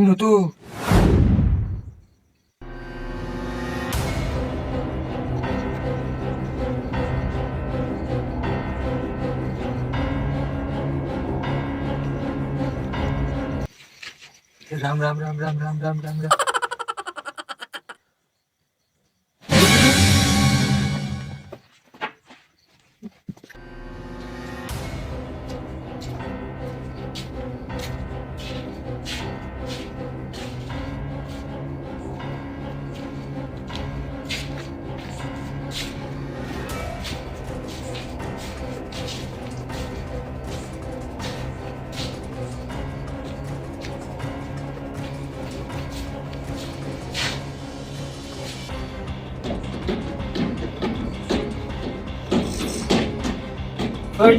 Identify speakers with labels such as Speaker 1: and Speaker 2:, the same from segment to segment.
Speaker 1: કોણ હતું રામ રામ રામ રામ રામ રામ રામ રામ Ela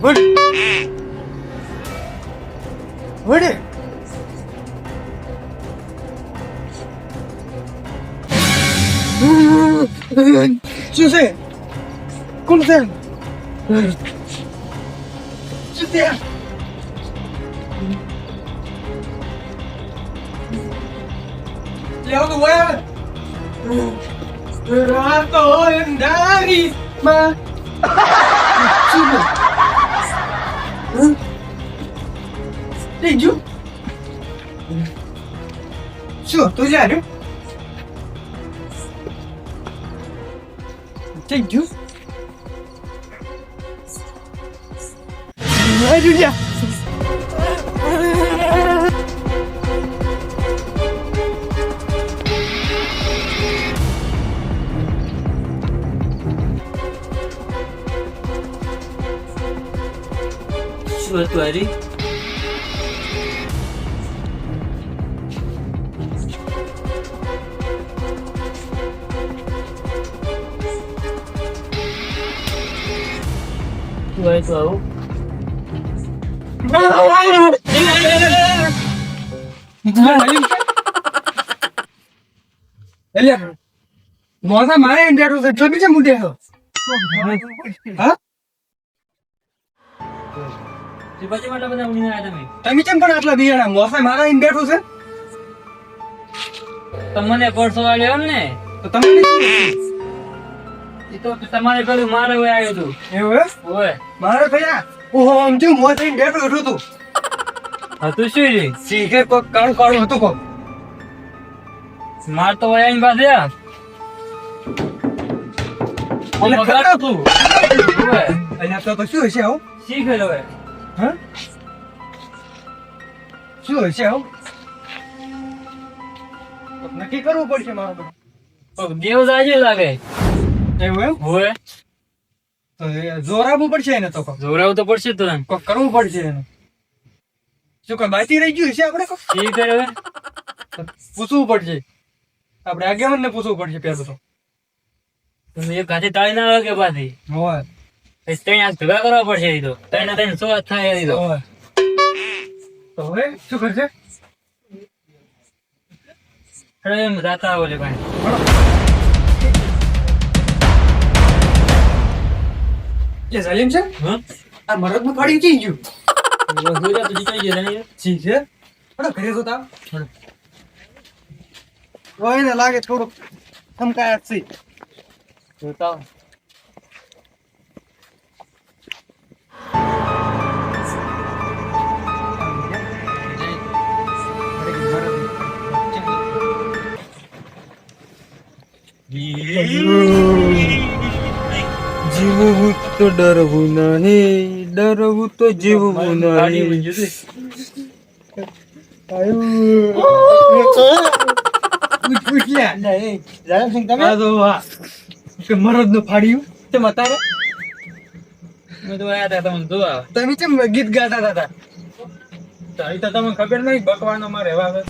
Speaker 1: 뭘? 뭐래? 주세! 꼼생! 주세 여기 와! 들어왔던
Speaker 2: 날이 마! 주세! Эй, иди. Все,
Speaker 1: друзья, иди. Эй, иди. Ай, Юля! Что творишь? ગયું
Speaker 2: તો આવું. તમે?
Speaker 1: કેમ પણ આટલા બિયાડા મોસા મારા ઇન બેઠું છે?
Speaker 2: તમને પરસો વાળ્યો એમ ને
Speaker 1: તો તમને
Speaker 2: એ તો તમારે પેલું મારે હોય આવ્યું હતું.
Speaker 1: એવું હે?
Speaker 2: હોય
Speaker 1: મારે ભૈયા ઓહો આમ જો મોસ ઇન્ડિયા હતું હતું
Speaker 2: હતું શું રે
Speaker 1: શીખે કોક કાળું કાળું હતું કોક.
Speaker 2: માર તો વયા પાસે આ. આમ
Speaker 1: એટલે
Speaker 2: વગાડતું હતું. હોય.
Speaker 1: અહીંયા તો તો શું હશે આવું?
Speaker 2: શીખેલો હોય
Speaker 1: હા? શું હશે આવું? નક્કી કરવું પડશે મારું
Speaker 2: દેવ જાજે લાગે.
Speaker 1: એવું એમ?
Speaker 2: હોય.
Speaker 1: તો એ પડશે એને તો
Speaker 2: જોરાવું તો પડશે તો
Speaker 1: કોક કરવું પડશે એને. શું કોઈ બાકી રહી ગયું છે આપણે
Speaker 2: હવે.
Speaker 1: પૂછવું પડશે. આપણે આગેવાન ને પૂછવું પડશે પેલું તો.
Speaker 2: એક હાથે તાળી ના વાગે પાછી?
Speaker 1: હોય.
Speaker 2: ત્રણ હાથ ભેગા કરવા પડશે એ તો. ત્રણ ત્રણ સો થાય એ તો.
Speaker 1: તો હવે શું કરશે?
Speaker 2: રાતા આવો ભાઈ.
Speaker 1: એ સલીમ છે
Speaker 2: હા
Speaker 1: આ મરદનું પાડી ચી ગયું
Speaker 2: ગુજરાત તો જીતાઈ ગયા ને
Speaker 1: જી છે પણ ઘરે તો તાવ હોય લાગે થોડુંક થમકાયા છે
Speaker 2: જોતા આવો.
Speaker 1: તો ડરવું નહીં ડરવું તો જીવવું નહીં. મરદનું ફાડ્યું. તે મતારે
Speaker 3: મેં તો આયા તા તમને
Speaker 1: તમે કેમ ગીત ગાતા હતા તો? એ તો તમને ખબર નહીં બકવાનો માં રહેવા આવે.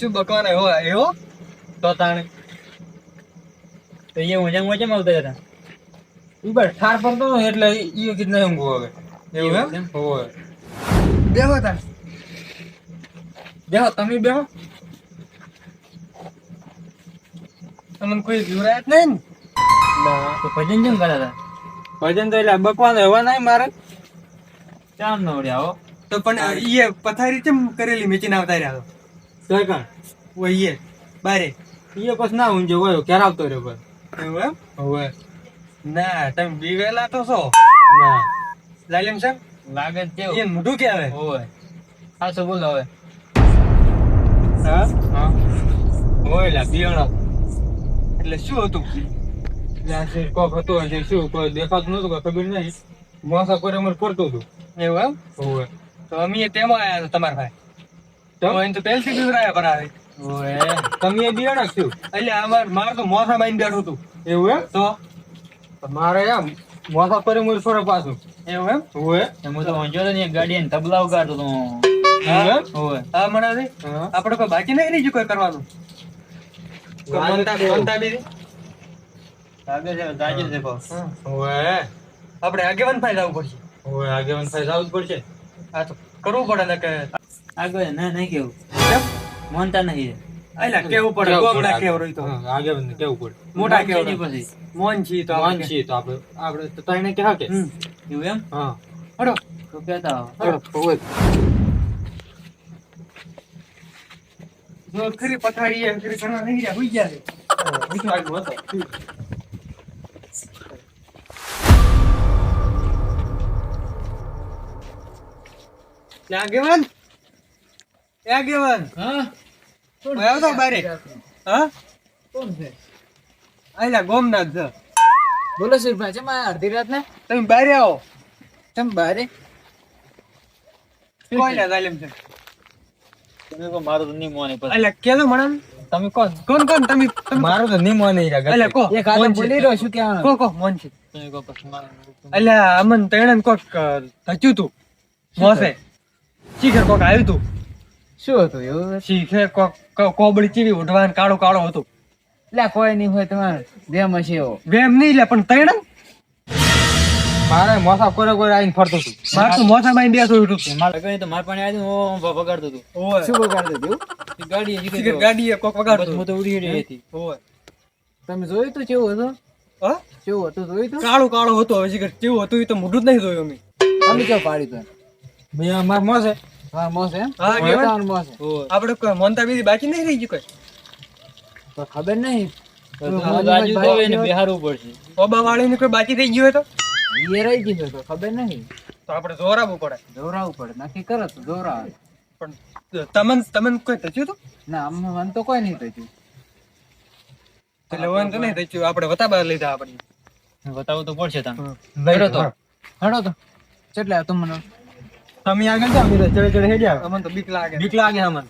Speaker 1: શું બકવાનો એવો એવો? તો તાણે.
Speaker 3: તો એ મજા માં આવતા હતા.
Speaker 1: બસ ઠાર પડતો એટલે ઈ ગીત નહીં ઊંઘવું હવે એવું એમ? હોય. બેહો તાર. બેહો તમે બેહો. તમને કોઈ જોરાય જ નહીં ને?
Speaker 3: તો ભજન કેમ કરતા? હતા?
Speaker 1: ભજન તો એટલે બકવાનો એવા નહીં મારે.
Speaker 3: ચામ નવડ્યા હો.
Speaker 1: તો પણ ઈએ પથારી કેમ કરેલી મેચીને આવતા રહ્યા તો કણ ઓ ઈએ બારે. ઈએ પછી ના ઊંઝો હોય ક્યારે આવતો રહ્યો બસ. એવું એમ? હવે ના તમે બીવેલા તો છો? ના. લાલિમ સાહેબ?
Speaker 3: લાગે છે
Speaker 1: એ મોઢું કે આવે?
Speaker 3: ઓય. હાચું બોલ હવે.
Speaker 1: હા?
Speaker 3: હા.
Speaker 1: ઓય લા બિયાણો એટલે શું હતું? છે કોક હતું હશે શું? કોઈ દેખાતું નતું કોઈ ખબર નહીં. મોસા કોઈ અમર પડતું હતું. એવું એમ? ઓય. તો અમે તેમાં આયા હતા તમારા ભાઈ. તો? એને તો પહેલથી બીવરાયા પર આવે.
Speaker 3: ઓય.
Speaker 1: તમે બિયાણો છું એટલે અમાર માર તો મોસા માં બેઠું હતું. એવું એમ? તો? મારે એમ મોસા પર મુર છોડે પાછું. એવું એમ? હોય
Speaker 3: હું તો વાંચો તો ને એક ગાડી એને તબલા ઉગાડતો તો.
Speaker 1: હા મને આપણે કોઈ બાકી નહીં નહીં કોઈ કરવાનું? આપણે આગેવાન ફાઈ જવું પડશે. ઓએ આગેવાન ફાઈ જવું જ પડશે. આ તો કરવું પડે ને કે
Speaker 3: આગળ ના નહીં કેવું? માનતા નહીં
Speaker 1: અલા કેવું પડે? ગોગડા કેવું તો. આગેવાન ને કેવું પડે? મોટા
Speaker 3: કેવું
Speaker 1: કેવું
Speaker 3: પછી.
Speaker 1: મોન છી તો મોન છી તો આપણે આપણે તો તઈને કે? હાકે
Speaker 3: એવું એમ?
Speaker 1: હા. હડો.
Speaker 3: તો કહેતા
Speaker 1: હડો. ઓએ જો ખરી પથારી એ ખરી ઘણા નહીં ગયા હુઈ ગયા છે. બીજું આગળ હતો આગેવાન આગેવાન
Speaker 3: હા?
Speaker 1: આવ્યો તો બારે. હા?
Speaker 3: કોણ છે?
Speaker 1: આયલા ગોમનાથ છે.
Speaker 3: બોલો સુરભાઈ છે મારા અડધી રાત ને
Speaker 1: તમે બારે આવો.
Speaker 3: તમે બારે?
Speaker 1: કોઈલા જાલિમ છે?
Speaker 3: તમે કહો મારું તો નહીં મોને પછી
Speaker 1: અલ્યા કેલો મણન?
Speaker 3: તમે કોણ
Speaker 1: કોણ કોણ? તમે મારો તો નહીં મોને અલ્યા કો
Speaker 3: એક હાથે બોલી રહ્યો શું
Speaker 1: કો કો મોન છે
Speaker 3: તમે પછી મારું
Speaker 1: અમન તણન કોક થચ્યું તું. મોસે. શીખર કોક આવ્યું તું.
Speaker 3: શું હતું? એવું
Speaker 1: શીખર કોક કોબળી ચીવી ઉઠવાનું કાળો કાળો હતું.
Speaker 3: એટલે કોઈ નહીં હોય તમારે. વેમ હશે એવો
Speaker 1: વેમ નહીં લે પણ તૈણ? મારે મોસા કોરે કોરે આવીને ફરતો હતો. મારે તો મોસા માં બેસો ઉઠું
Speaker 3: મારે કઈ તો માર પાણી આવી હું બગાડતો હતો.
Speaker 1: ઓય.
Speaker 3: શું બગાડતો હતો એ ગાડી
Speaker 1: શીખર કોક વગાડતું
Speaker 3: હું તો ઉડી રહી હતી.
Speaker 1: ઓય.
Speaker 3: તમે જોયું તો કેવું હતું?
Speaker 1: હા?
Speaker 3: કેવું હતું? જોયું તો?
Speaker 1: કાળું કાળું હતું હવે શીખર કેવું હતું એ તો મોઢું જ નહીં જોયું અમે.
Speaker 3: તમે કેવું પાડ્યું તું?
Speaker 1: મેં માર મોસે
Speaker 3: હા મોસ એમ?
Speaker 1: હા,
Speaker 3: ઓય, મોસ
Speaker 1: આપણે કોઈ મોનતા બીજી બાકી નહીં રહી ગયું કોઈ?
Speaker 3: તો ખબર નહીં. તો
Speaker 1: તો
Speaker 3: તમારે બાજુ તો એને બિહારવું પડશે.
Speaker 1: ઓબા વાળીને કોઈ બાકી રહી ગયું તો?
Speaker 3: એ રહી ગયું તો ખબર નહીં.
Speaker 1: તો આપણે જોરાવવું પડે.
Speaker 3: દોરાવવું પડે. નક્કી કરો તો દોરાવે
Speaker 1: પણ તમને તમને કોઈ થયું હતું?
Speaker 3: ના અમને મન તો કોઈ નહીં થયું.
Speaker 1: એટલે વાંધો નહીં થયું. આપણે વતાબા લીધા આપણે.
Speaker 3: વતાવો તો પડશે તમે તો. હડો તો. કેટલા
Speaker 1: તમે આગળ જાઓ ચડે ચડે હેડ્યા અમને તો બીક લાગે. બીક લાગે અમને.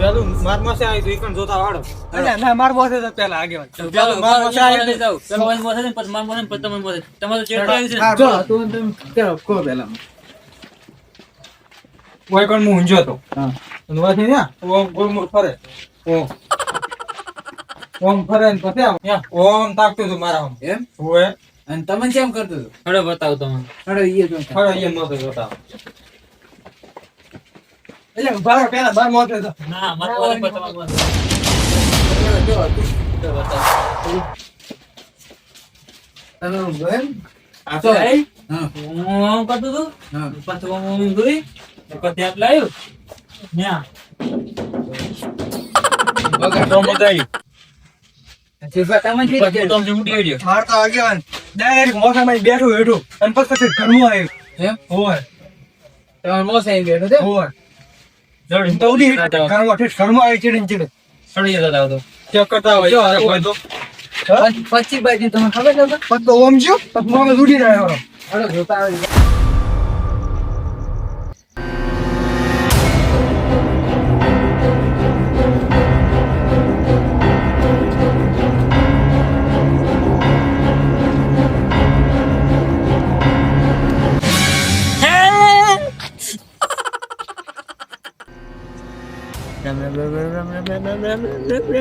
Speaker 1: ચાલો માર મોસે આવી તો ઈકણ જોતા વાળો. અલ્યા ના માર મોસે તો પેલા આગેવાન. ચાલો માર મોસે આવી
Speaker 3: જો તું તમે ચાલો કો પેલા.
Speaker 1: કોઈ કોણ હું. ઊંઝો હતો
Speaker 3: હા
Speaker 1: અને વાથી ને ઓમ ફરે. ઓમ ઓમ ફરે ને પછી ઓમ તાકતું હતું મારા આમ.
Speaker 3: એમ? અને તમે કેમ કરતો હતો? હડો બતાવ તમે હડો ઈ જો
Speaker 1: ફરે એ મોસે બતાવ. એટલે બાર પેલા બાર મોસે તો
Speaker 3: ના મત બોલ બતાવ જો તો બતાવ.
Speaker 1: તમે
Speaker 3: આ તો હા. હું કરતો તો પછી હું ગઈ પછી આપ લાવ્યો? ન્યા.
Speaker 1: બગા તો મજાઈ
Speaker 3: તમે પછી તમને ઉડી ગયો
Speaker 1: તો આગેવાન. ડાયરેક્ટ મોસામાં બેઠું હેઠું અને પછી ઘરમાં આવ્યું.
Speaker 3: હે?
Speaker 1: ઓય
Speaker 3: તમારે મોસે બેઠું બેઠો છે
Speaker 1: જડ તો ઉડી ઘરમાં ઠેઠ ઘરમાં આવી ચડીને ચડે.
Speaker 3: સડી જતા
Speaker 1: ચેક કરતા હોય. અરે કોઈ તો.
Speaker 4: પછી બાજુ તમને ખબર છે?
Speaker 1: પગ તો ઓમ જો. પગ મગજ ઉડી રહ્યો.
Speaker 4: જોતા આવી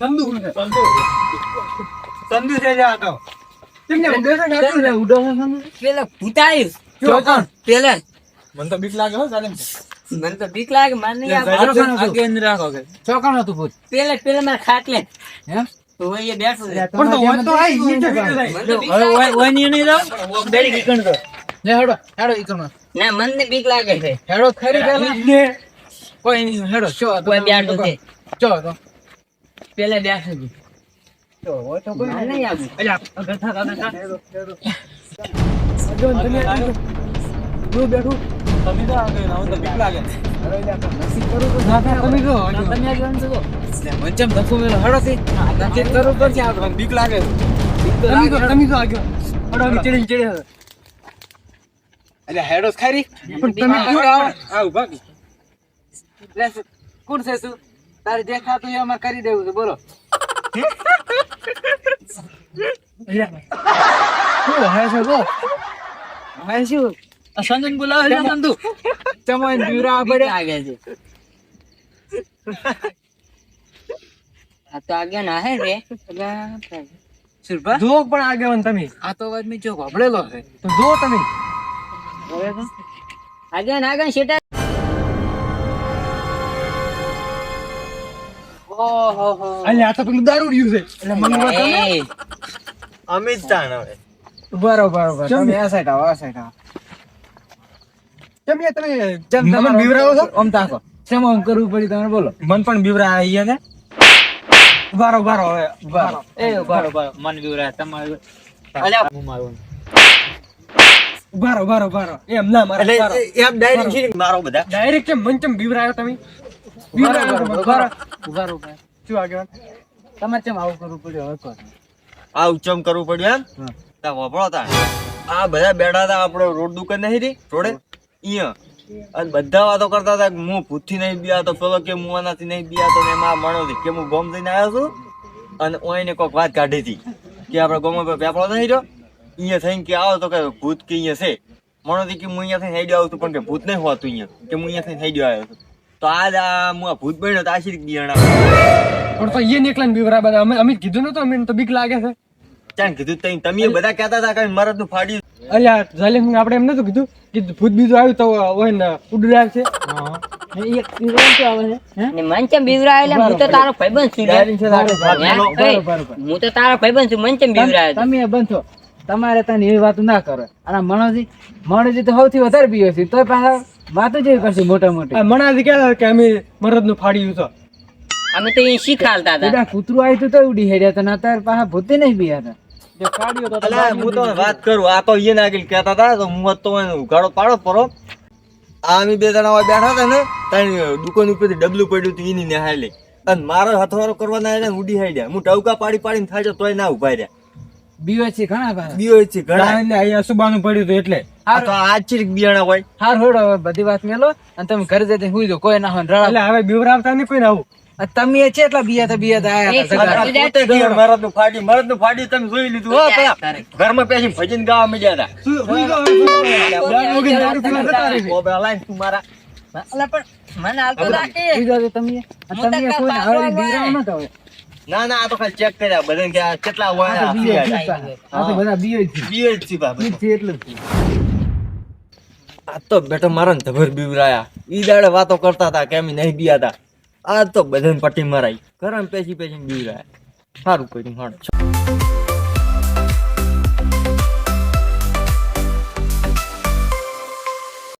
Speaker 1: તંદુ તંદુ છે જા તો
Speaker 4: પેલા ભૂતાયું
Speaker 1: ચોકણ
Speaker 4: પેલા
Speaker 1: મને તો બીક લાગે હો સાલેમ
Speaker 4: મને તો બીક લાગે મને નહીં આવે.
Speaker 1: સાહેબ,
Speaker 4: ચોકણ હતું.
Speaker 1: આગે અંદર રાખો
Speaker 3: ચોકણ હતું ભૂત
Speaker 4: પેલા પેલા મારા ખાટલે
Speaker 3: એમ
Speaker 4: તો બેઠો છે.
Speaker 1: પણ તો હોય તો આઈ ઈ જ કરે.
Speaker 4: તો.
Speaker 3: ઓય- ઓયની નહીં જાવ બેડી કીકણ તો લે હેડો હેડો ઈકણમાં
Speaker 4: ના મને બીક લાગે છે
Speaker 3: હેડો ખરી પેલા
Speaker 1: ને
Speaker 3: કોઈ નહીં હેડો ચો
Speaker 4: કોઈ બેઠું છે.
Speaker 3: ચો તો.
Speaker 4: પેલા બેઠો છે.
Speaker 3: ચો હોય તો કોઈ
Speaker 4: નહીં આવું.
Speaker 3: અલ્યા ગથા ગથા ગથા
Speaker 1: બેઠું. તમે તો આગે ના તો બીક લાગે.
Speaker 3: તમે તમે આ થી
Speaker 1: બીક લાગે.
Speaker 3: તમે તો
Speaker 1: તમે તો આગળ ચડી ચડી
Speaker 3: અલ્યા હેડો ખરી
Speaker 1: પણ તમે આવું. આવો
Speaker 3: કોણ છે શું તારે જે ખાતું એમાં કરી દેવું છે બોલો.
Speaker 1: શું હે છે ગો
Speaker 3: હા શું? આ સંજન બોલાવે છે નંદુ ચમન બીવરા પડે
Speaker 4: લાગે છે. આ તો આગળ ના હે રે.
Speaker 3: સુરભા
Speaker 1: જો પણ આગેવાન તમે.
Speaker 3: આ તો અવાજ મેં જો છે.
Speaker 1: તો જો તમે.
Speaker 4: આગળ આગળ શેટા
Speaker 1: અલ્યા આ તો પેલું દારૂ રહ્યું છે. એટલે મને.
Speaker 5: અમિત તાણ હવે.
Speaker 3: બરોબર બરોબર. તમે આ સાઈડ આવો આ સાઈડ આવો.
Speaker 1: કેમ યાર તમે
Speaker 3: જેમ તમે
Speaker 1: બીવરાવો છો?
Speaker 3: આમ તાકો. શેમ આમ કરવું પડી તમે બોલો.
Speaker 1: મન પણ બીવરા અહીંયા ને? બારો બારો હવે
Speaker 3: બારો
Speaker 4: એ
Speaker 3: બારો બારો મન બીવરા તમારે.
Speaker 4: અલ્યા
Speaker 3: હું મારું.
Speaker 1: બારો બારો બારો એમ ના મારે
Speaker 5: એમ ડાયરેક્ટ છે મારો બધા.
Speaker 1: ડાયરેક્ટ કેમ? મન કેમ બીવરાયો તમે?
Speaker 3: તમારે કેમ આવું કરવું પડ્યું હવે
Speaker 5: આ કરવું પડ્યું એમ? તા વપરો તા. આ બધા બેઠા હતા આપણે રોડ દુકાન નહીં રોડે? અહીંયા. અને બધા વાતો કરતા હતા કે હું ભૂતથી નહીં બિયા તો પેલો કે હું આનાથી નહીં બિયા તો એમાં મણો કે હું ગોમ થઈને આવ્યો છું અને ઓઈને કોઈક વાત કાઢી હતી કે આપણે ગોમો પર પેપડો નહીં રહ્યો? અહીંયા થઈને કે આવો તો કે ભૂત કે અહીંયા છે. મણો કે હું અહીંયા થઈને હેડ્યો આવું છું પણ કે ભૂત નહીં હોતું અહીંયા. કે હું અહીંયા થઈને હેડ્યો આવ્યો છું. તો આજ આ હું આ ભૂત બન્યો તો આ બિયાણા
Speaker 1: પણ તો એ નીકળે ને બીવરા બધા. અમે અમે કીધું નતું અમે તો બીક લાગે છે.
Speaker 5: ચાલ કીધું તઈ તમે બધા કહેતા હતા કે મરદનું ફાડ્યું.
Speaker 1: અલ્યા જાલિમ આપણે એમ નતું કીધું કે ભૂત બીજું આવ્યું તો હોય ને ઉડડાર છે.
Speaker 3: તમારે તને એવી વાત ના કરો. અને મણોજી મણોજી તો સૌથી વધારે પીવે છે. તો પાછા વાતો જેવી કરશે મોટા મોટી.
Speaker 1: આ મણાજી કહેતા કે અમે મરદનું ફાડ્યું તો
Speaker 4: અમે તો શીખાલતા હતા
Speaker 3: બધા કૂતરું આવ્યું તો ઉડી હેડ્યા હતા ને અત્યારે પાછા ભૂતે નહીં પીયા હતા
Speaker 1: જે ફાડ્યું તો
Speaker 5: અલા હું તો વાત કરું આ તો ઈયે નાગીલ કહેતા હતા તો હું તો ઉઘાડો પાડો પરો. આ બે જણા બેઠા હતા ને ત્યાં દુકાન ઉપર ડબલું પડ્યું હતું એની નિહાળે અને મારો હથવારો કરવાના ઉડી હાડ્યા. હું ટવકા પાડી પાડીને થાય તોય ના ઊભા રહ્યા.
Speaker 3: બીવે છે ઘણા
Speaker 5: છે ઘણા.
Speaker 1: એટલે અહીંયા સુબાનું પડ્યું હતું એટલે.
Speaker 5: આ તો આજ બિયાણા હોય.
Speaker 3: હાર હોડો હવે બધી વાત મેલો અને તમે ઘરે જઈને હુઈ જાઓ કોઈ ના હોય ને
Speaker 1: એટલે હવે બીવરાવતા નહીં કોઈ આવું?
Speaker 3: તમે છે એટલા બીયા તા આયા હતા
Speaker 4: એ
Speaker 3: સગા.
Speaker 5: આ પોતે ગયો મરદનું ફાડી મરદનું ફાડી તમે જોઈ લીધું હો પેલા. ઘરમાં પેસી ભજન ગાવા મળ્યા હતા.
Speaker 1: શું- શું કહો છો? દારૂ વગર દારૂ પીવા જતા રહે છે.
Speaker 5: ઓબરા લાઈન તું મારા.
Speaker 4: અલા પણ મને હાલતો રાખે.
Speaker 3: હુઈ જાઓ તો તમે. આ
Speaker 4: હું તો
Speaker 3: તમે કોઈ હારી બીરાવ ન કહો.
Speaker 5: ના ના આ તો ખાલી ચેક કર્યા. બધા કેટલા હોય
Speaker 3: આ તો બધા બીએ છે.
Speaker 5: બીએ બાબા
Speaker 3: એટલે.
Speaker 5: આ તો બેટા મારા ને ધબર બીવરાયા. ઈ દાડે વાતો કરતા હતા કે અમે નહીં બીયા હતા આ તો બધાને પટ્ટી મરાઈ. ઘરમાં પેસી પેસી બીવરાયા. સારું કર્યું, હાડ.